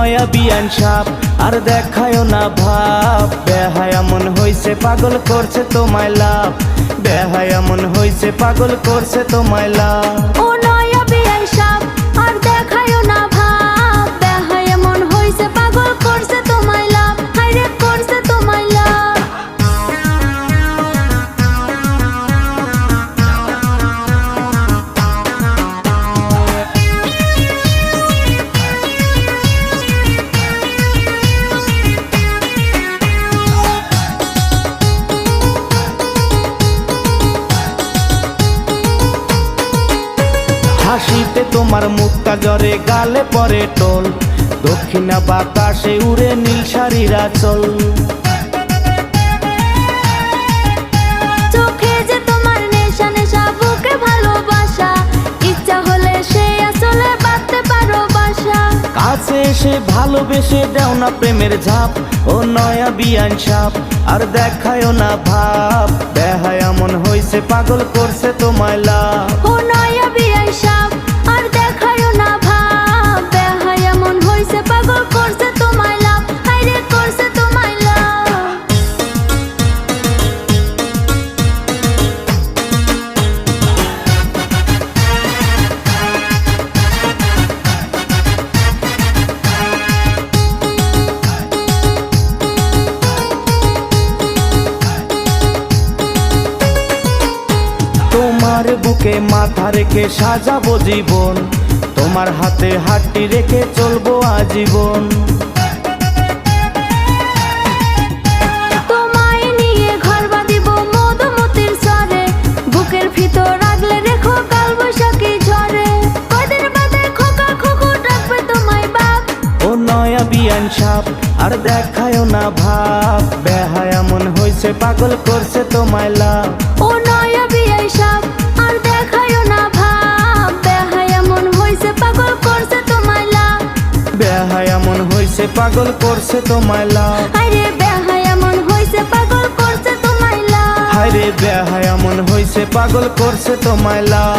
নয়া বিয়ান সাপ, আর দেখায়ও না ভাব। বেহায় এমন হইছে, পাগল করছে তোমায় লাভ। বেহায় এমন হইছে, পাগল করছে তোমায় লাভ। হাসিতে তোমার মুক্তা জরে গালে পরে টোল। দক্ষিণা বাতাসে উড়ে নীল শাড়িরা চল কাছে এসে ভালোবেসে দেও না প্রেমের ঝাপ ও নয়া বিয়ান সাপ। আর দেখায় না ভাব বেহায় এমন হইছে পাগল করছে তোমায় লাভ। বুকে মাথা রেখে সাজাবো জীবন। তোমার হাতে হাতটি রেখে চলবো আজীবন। বিয়ান সাপ আর দেখায় না ভাব। বেহায় এমন হইছে পাগল করছে তোমায় লাভ। ও নয়া হইছে পাগল করছে তোমায় লাভ। আরে বেহায় এমন হইছে পাগল করছে তোমায় লাভ। আরে বেহায় এমন হইছে পাগল করছে তোমায় লাভ।